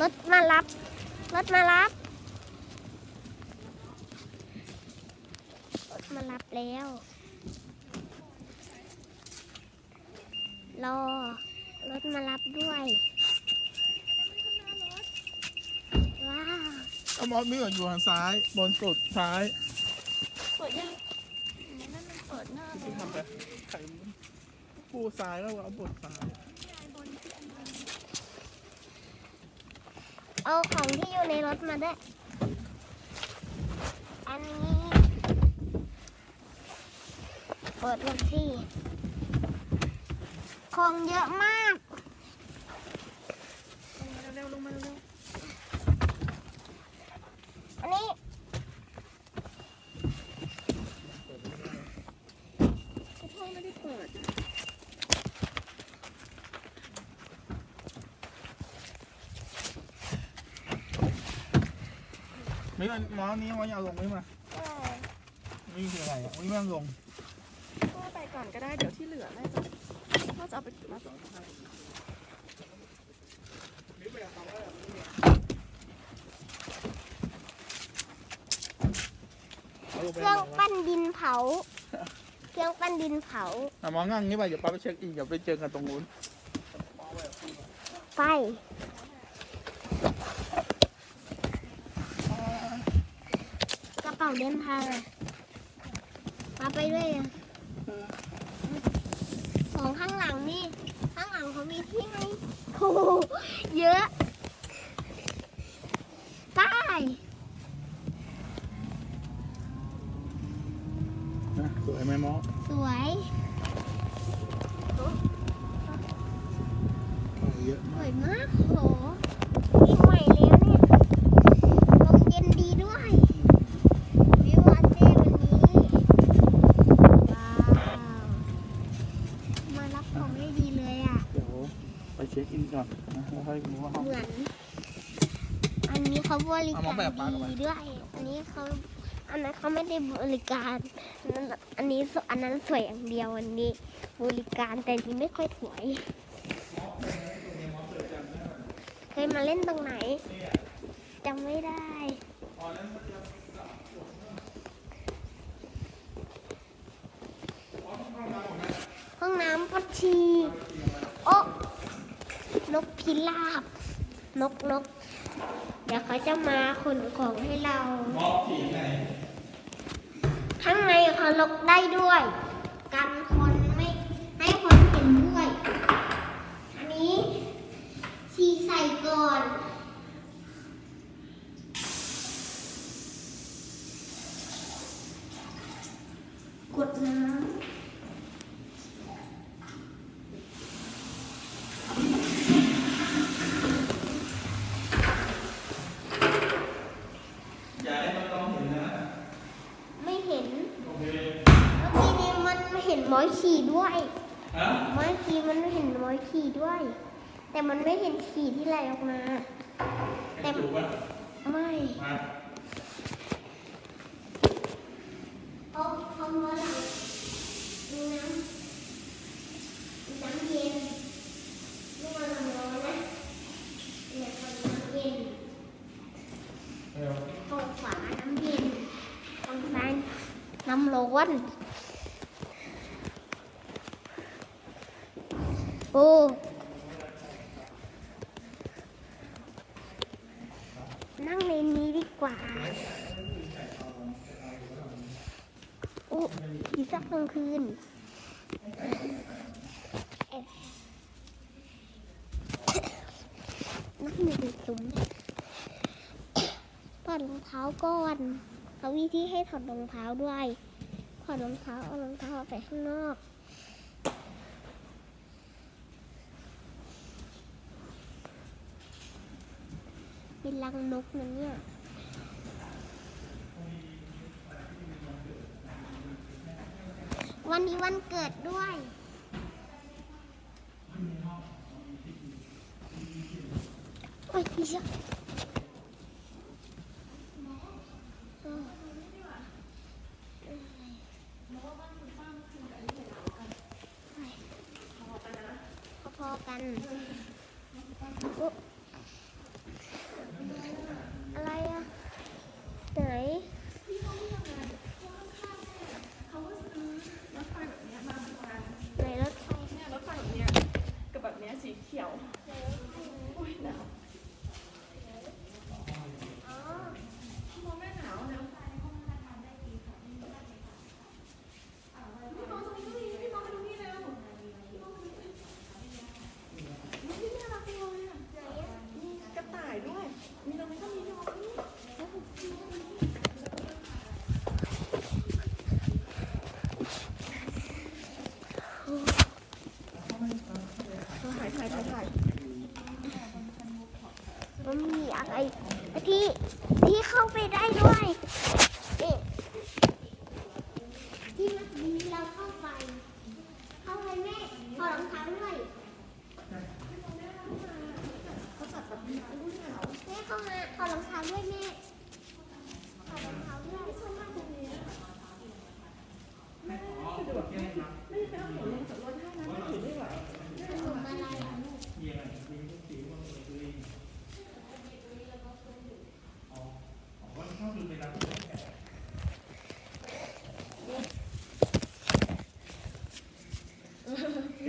รถมารับ รถมารับ รถมารับแล้ว รอ รถมารับด้วย ว้าวก็มอสมีอยู่ทางซ้าย บนสุดซ้ายเปิดยังนั่นมันเปิดหน้าเลที่ยทำไปไข่ปูซ้ายแล้วเอาบนซ้าย เอาของที่อยู่ในรถมาด้วย อันนี้ เปิดรถสิของเยอะมาก เร็วๆลงมาเร็วอันนี้ๆพ่อไม่ได้เปิด มีมันมอสนี้มอสอยากลงไหมมานี่คืออะไรอะนี่มันลงพ่อไปก่อนก็ได้เดี๋ยวที่เหลือแม่จะพ่อจะเอาไปมาส่งให้เอาลงเคไปรื่องลงปั้นดินเผา เครื่องปั้นดินเผาอะมองงั้งนี้ไปเดี๋ยวป้าไปเช็คอินเดี๋ยวไปเจอกันตรงนู้นไฟกเป๋าเดินทางอะมาไปด้วยอะของข้างหลังนี่ ข้างหลังเขามีที่ไหมโอ้โหเยอะไป นะสวยไหมมอส สวย โอ้เยอะ ส มาก วยมากโหปีใหม่แล้วเนี่ยลมเย็นดีด้วยวิวอาเจ้วันนี้ ว้าว มารับของได้ดีเลยอะ เดี๋ยวไปเช็คอินก่อนนะแล้วค่อยรู้ว่าห้อง เหมือน อันนี้เขาบ ริกามาแบบปลารดีด้วย อันนี้เขาอันนั้นเขาไม่ได้บริการ อันนี้อันนั้นสวยอย่างเดียวอันนี้ บริการแต่อันนี้ไม่ค่อยสวย เคยมาเล่นตรงไหนจำไม่ได้ ห้องน้ำพัชชีโอ๊ะนกพิราบ นกนก เดี๋ยวเขาจะมาขนของให้เรามอสสีไหนข้างในเขาล็อกได้ด้วย กันคนไม่ให้คนเห็นด้วย อันนี้ชีใส่ก่อน กดน้ำ อย่าให้มันต้องเห็นนะ ไม่เห็น โอเค เมื่อกี้นี้ มันไม่เห็นหมอยขี่ด้วยฮะเมื่อกี้มันไม่เห็นหมอยขี่ด้วย แต่มันไม่เห็นขี่ที่ไหลออกมาไอ้จูบอะไม่มาเอาเอามาหลังดูน้ำน้ำเย็นไม่เอาน้ำร้อนนะเนี่ยเอาน้ำเย็นเร็วตรงขวาน้ำเย็นตรงซ้ายน้ำร้อนโอ้นั่งในนี้ดีก ว่าโอ้อีสักกลางคืนนั่งอยู่ในซุ้มถอดรองเท้าก่อนเขาวิธีให้ถอดรองเท้าด้วยถอดรองเท้าเอารองเท้าออกไปข้างนอกเป็นรังนกนะเนี่ย วันนี้วันเกิดด้วย โอ้ยพี่เจ้า พอๆกันอุ๊ มีอะไรที่ที่เข้าไปได้ด้วยนี่ที่เมื่อกี้เราเข้าไป เข้าไปแม่ขอรองเท้าด้วยแม่เข้ามาขอรองเท้าด้วยแม่ขอรองเท้าด้วยชอบมากตรงนี้ ไม่เคยเอาหัวลงจากรถให้นะไม่ถือไม่ไหว ขนมอะไรอะลูก เยี่ยมมีลูกสีมันมีตัวเองอ๋ออ๋อมันชอบดูเวลาที่แก่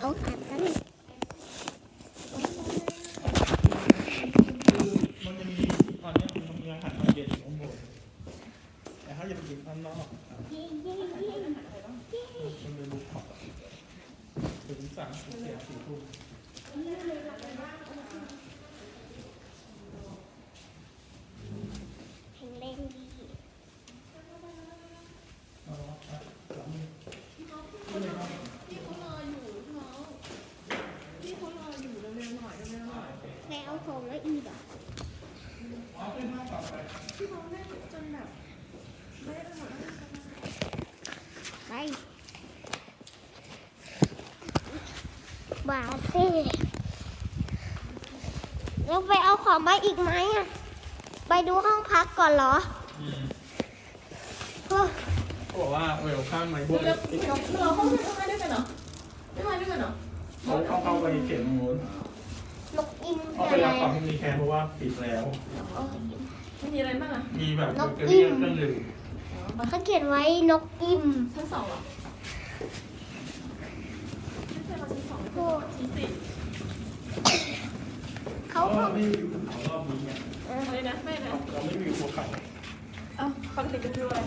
เอาขัดกัน มันจะมีตอนนี้มันมีอาหารตอนเย็นอยู่ข้างบนแต่เขาจะไปกินข้างนอก เย้เย้เย้ มันเป็นลูกขอบถึงสามสิบเจ็ดสี่ทุ่ม แข็งแรงดี เอาละครับสามมือ พี่เขารออยู่พี่น้องพี่เขารออยู่เร็วๆหน่อยเร็วๆหน่อย แม่เอาของแล้วอีกเหรอ อ๋อเป็นห้องต่อไป พี่เขาเล่นจนแบบไม่ได้หมด ไป บาเซ่เราไปเอาของมาอีกไหมอะ ไปดูห้องพักก่อนเหรออืมโอ้เขาบอกว่าเวลข้างไม้บนเร็วๆพี่เขาเราเข้าไปเข้าไปด้วยกันเหรอไม่มาด้วยกันเหรอเขาเข้าเข้าไปเขียนตรงนู้นนกอินเขาคือไปอะไรรับของที่มีแคร์เพราะว่าปิดแล้วไม่มีอะไรบ้างอะ มีแบบเบเกอรี่เครื่องดื่ม เขาเขียนไว้นกอิมชั้นสองเหรอไม่เคยมาชั้นสองโอ้ชั้นสี่เพเขาราะบว่าอกไม่มีอยู่เขารอบนี้ไงอะไรนะไม่นะเราไม่มีอยู่ภูเขาเอ้าปกติจะดูอะไร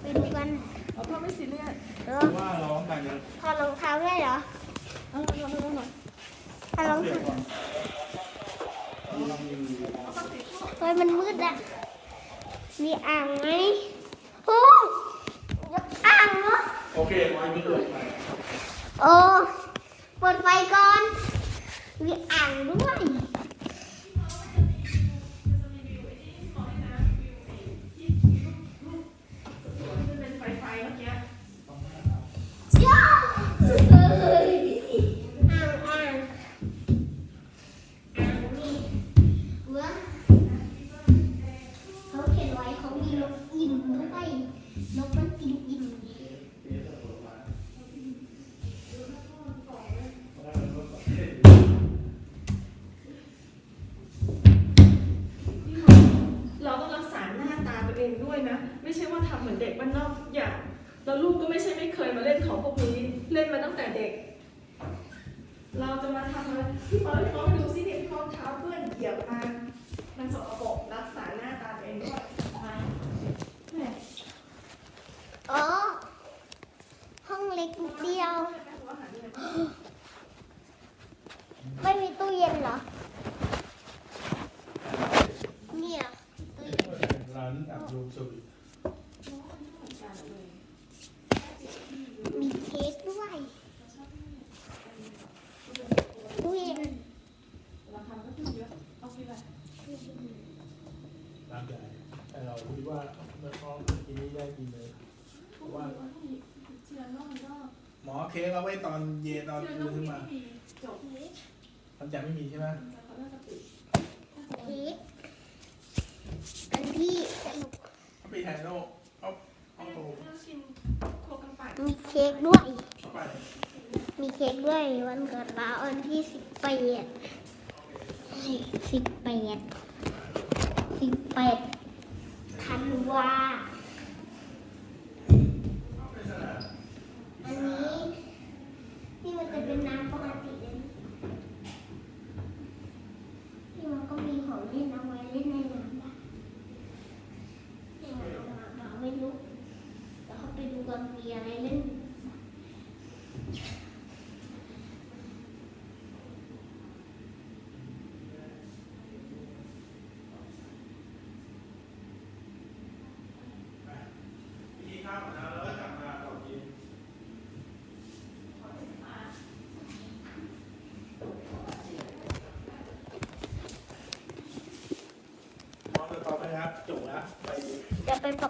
ไปดูกันเอาพ่อไม่ซีเรียสเอเพอราะว่าเราต้องการจะถอดรองเท้าด้วยเหรอเอาเอาเอาเอาเอาถอดรองเปลี่ยเท้านก่อนเรามีเอาปกติพ่อเฮ้ยมันมืดอะมีอ่างไหม โอ้ยกอ่างเนาะ โอเคไว้ไม่เกิดไปโอ้เปิดไฟก่อน มีอ่างด้วย เองด้วยนะ ไม่ใช่ว่าทำเหมือนเด็กบ้านนอกทุกอย่างแล้วลูกก็ไม่ใช่ไม่เคยมาเล่นของพวกนี้เล่นมาตั้งแต่เด็ก เราจะมาทำอะไรพี่บอลพี่อมาดูซิเนี่ยพี่บอลเท้าเพื่อนเหยียบมา มันสกปรกรักษาหน้าตาเองด้วยม่อ๋อห้องเล็กนิดเดียว ไม่มีตู้เย็นเหรอ เนี่ย ร้านอับรูสุดมีเค้กด้วยตู้เย็นราคาก็ขึ้นเยอะเอาไปเลยร้านใหญ่แต่เราคิดว่าเมื่อพ่อกินนี้ได้กินเลยเพราะว่าเชียร์นอกมันก็หมอเค้กเอาไว้ตอนเย็นตอนเชียร์นคือนกขึ้นมีมาไม่มีจบทำใจไม่มีใช่ไหม เขาน่าจะปิด เค้กอันที่สนุก เอาไปแทนโลกเอาเอาโต ไม่ต้องกินโคกันไป มีเค้กด้วย มีเค้กด้วยวันเกิดเราวันที่สิบแปดสิบแปดสิบแปดธันวาอันนี้นี่มันจะเป็นน้ำ จบแล้ะไปปรั